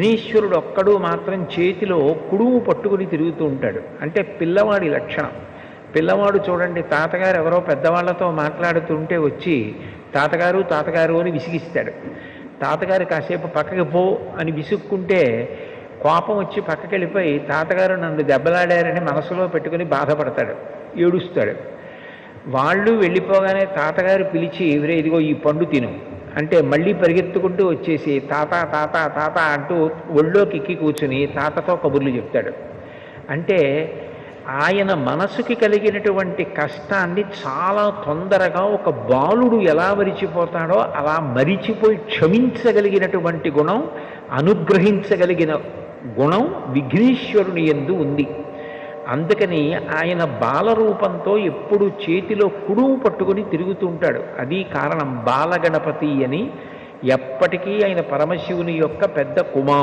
విఘ్నేశ్వరుడు ఒక్కడు మాత్రం చేతిలో కుడుము పట్టుకుని తిరుగుతూ ఉంటాడు. అంటే పిల్లవాడి లక్షణం. పిల్లవాడు చూడండి తాతగారు ఎవరో పెద్దవాళ్ళతో మాట్లాడుతుంటే వచ్చి తాతగారు తాతగారు అని విసిగిస్తాడు. తాతగారు కాసేపు పక్కకి పో అని విసుక్కుంటే కోపం వచ్చి పక్కకి వెళ్ళిపోయి తాతగారు నన్ను దెబ్బలాడారని మనసులో పెట్టుకుని బాధపడతాడు. ఏడుస్తాడు. వాళ్ళు వెళ్ళిపోగానే తాతగారు పిలిచి ఇవరే ఇదిగో ఈ పండు తిను. అంటే మళ్ళీ పరిగెత్తుకుంటూ వచ్చేసి తాత తాత తాత అంటూ ఒళ్ళోకి ఎక్కి కూర్చుని తాతతో కబుర్లు చెప్తాడు. అంటే ఆయన మనసుకి కలిగినటువంటి కష్టాన్ని చాలా తొందరగా ఒక బాలుడు ఎలా మరిచిపోతాడో అలా మరిచిపోయి క్షమించగలిగినటువంటి గుణం అనుగ్రహించగలిగిన గుణం విఘ్నేశ్వరుని ఎందు ఉంది. అందుకని ఆయన బాలరూపంతో ఎప్పుడు చేతిలో కుడుము పట్టుకొని తిరుగుతూ ఉంటాడు. అది కారణం బాలగణపతి అని ఎప్పటికీ ఆయన పరమశివుని యొక్క పెద్ద కుమారు